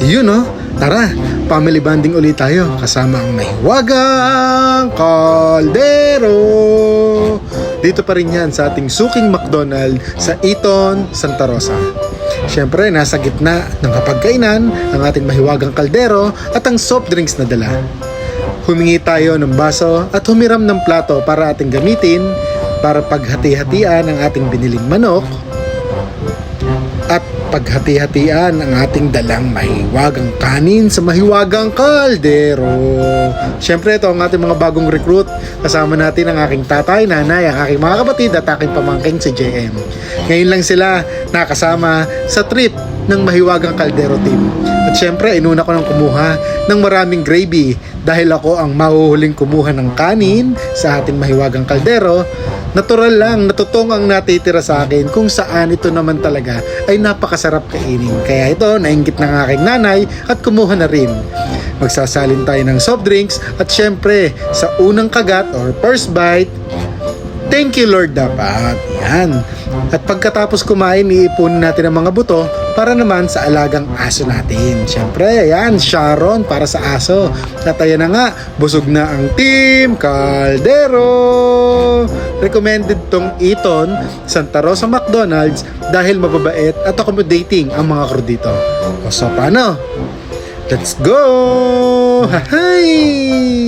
Yun no, tara, family bonding ulit tayo kasama ang mahiwagang kaldero. Dito pa rin yan sa ating suking McDonald sa Eton, Santa Rosa. Siyempre, nasa gitna ng kapagkainan ang ating mahiwagang kaldero at ang soft drinks na dala. Humingi tayo ng baso at humiram ng plato para ating gamitin para paghati-hatian ang ating biniling manok at paghati-hatian ang ating dalang mahiwagang kanin sa mahiwagang kaldero. Siyempre, ito ang ating mga bagong recruit. Kasama natin ang aking tatay, nanay, ang aking mga kapatid at aking pamangking si JM. Ngayon lang sila nakasama sa trip ng mahiwagang kaldero team. At syempre, inuna ko ng kumuha ng maraming gravy dahil ako ang mahuhuling kumuha ng kanin sa ating mahiwagang kaldero natural lang, natutong ang natitira sa akin kung saan ito naman talaga ay napakasarap kainin. Kaya ito, nainggit ng aking nanay at kumuha na rin. Magsasalin tayo ng soft drinks at syempre, sa unang kagat or first bite, thank you Lord dapat. Yan. At pagkatapos kumain, iipunin natin ang mga buto para naman sa alagang aso natin. Siyempre, ayan, Sharon para sa aso. At ayan na nga, busog na ang Team Caldero! Recommended tong Eton, Santa Rosa McDonald's dahil mababait at accommodating ang mga crew dito. So, paano? Let's go! Hi!